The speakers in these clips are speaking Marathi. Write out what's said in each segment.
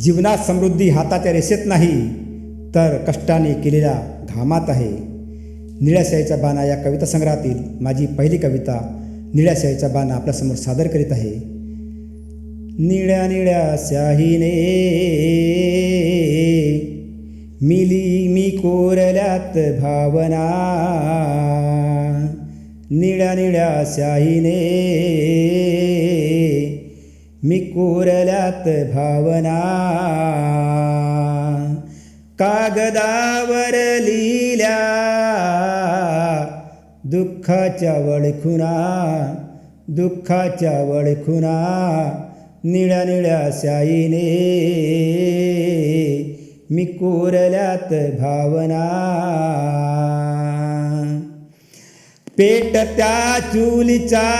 जीवनात समृद्धी हाताच्या रेषेत नाही तर कष्टाने केलेल्या घामात आहे. निळ्याशाहीचा बाणा या कविता संग्रहातील माझी पहिली कविता निळ्याशाहीचा बाणा आपल्यासमोर सादर करीत आहे. निळ्या निळ्या शाहीने मिली मी कोरल्यात भावना. निळ्या निळ्या शाहीने मी कोरल्यात भावना. कागदावर लिहिल्या दुःखाच्या वळखुना दुःखाच्या वळखुना निळ्या निळ्या शाईने. मी कोरल्यात भावना. पेट त्या चुलीचा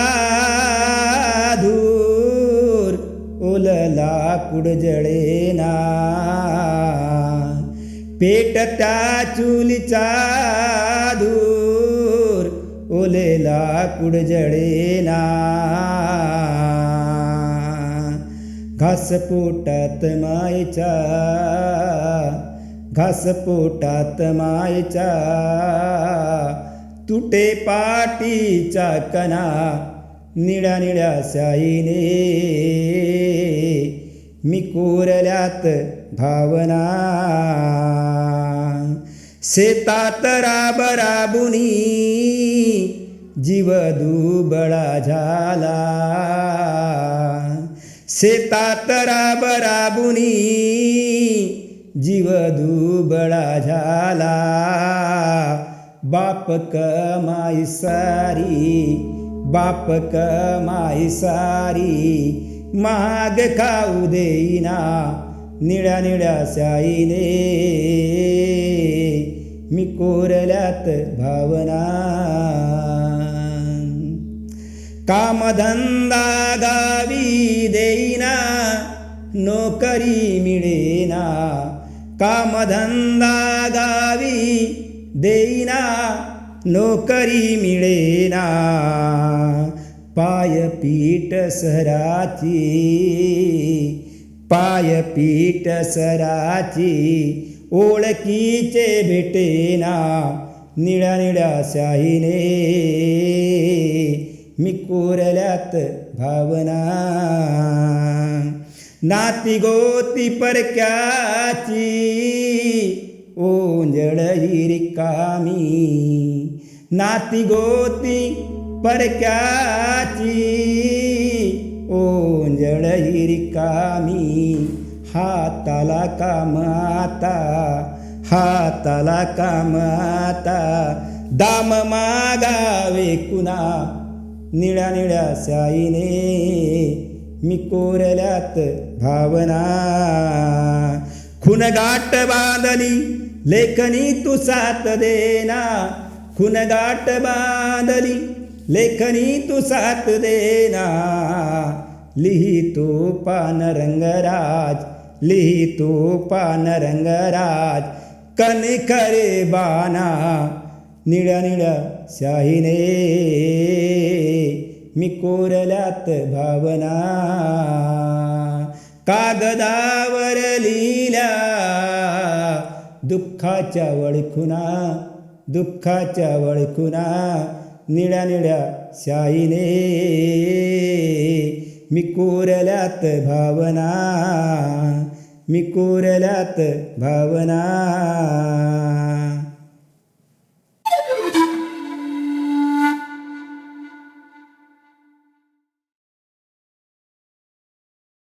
धू जळला कुड जळेना पेट त्या चुलीचा धूर ओलेला कुड जळेना घास पोटात मायचा घास पोटात मायचा. तुटे पाटीचा कणा निळ्या निळ्या शाईने. मी कोरल्यात भावना. शेतात राब राबुनी जीव दुबळा झाला. शेतात राब राबुनी जीव दुबळा झाला. बाप कमाई सारी बाप कमाई सारी माग खाऊ देईना निळ्या निळ्या साईने. मी कोरल्यात भावना. कामधंदा गावी देईना नोकरी मिळेना. कामधंदा गावी देईना नोकरी मिळेना. पाय पीठ सराची पाय पीठ सराची ओळखीचे भेटेना निळ्या निळ्या शाहीने. मी कोरल्यात भावना. नाती गोती परक्याची ओंजळ हिरिकामी. नाती गोती परक्याची ओंजळ ही रिकामी हाताला काम आता हाताला काम आता. दाम मागावे कुणा निळ्या निळ्या शाईने मी कोरल्यात भावना. खुनगाठ बांधली लेखनी तू साथ देना. खुनगाठ बांधली लेखनी तू साथ देना लिहितो पान रंगराज लिहितो पान रंगराज करे बाना निळ्या निळ्या शाहीने मी कोरल्यात भावना कागदावर लिहिल्या दुःखाच्या वळखुना दुःखाच्या वळखुना निळ्या निळ्या शाईने. मी कोरल्यात भावना मी कोरल्यात भावना.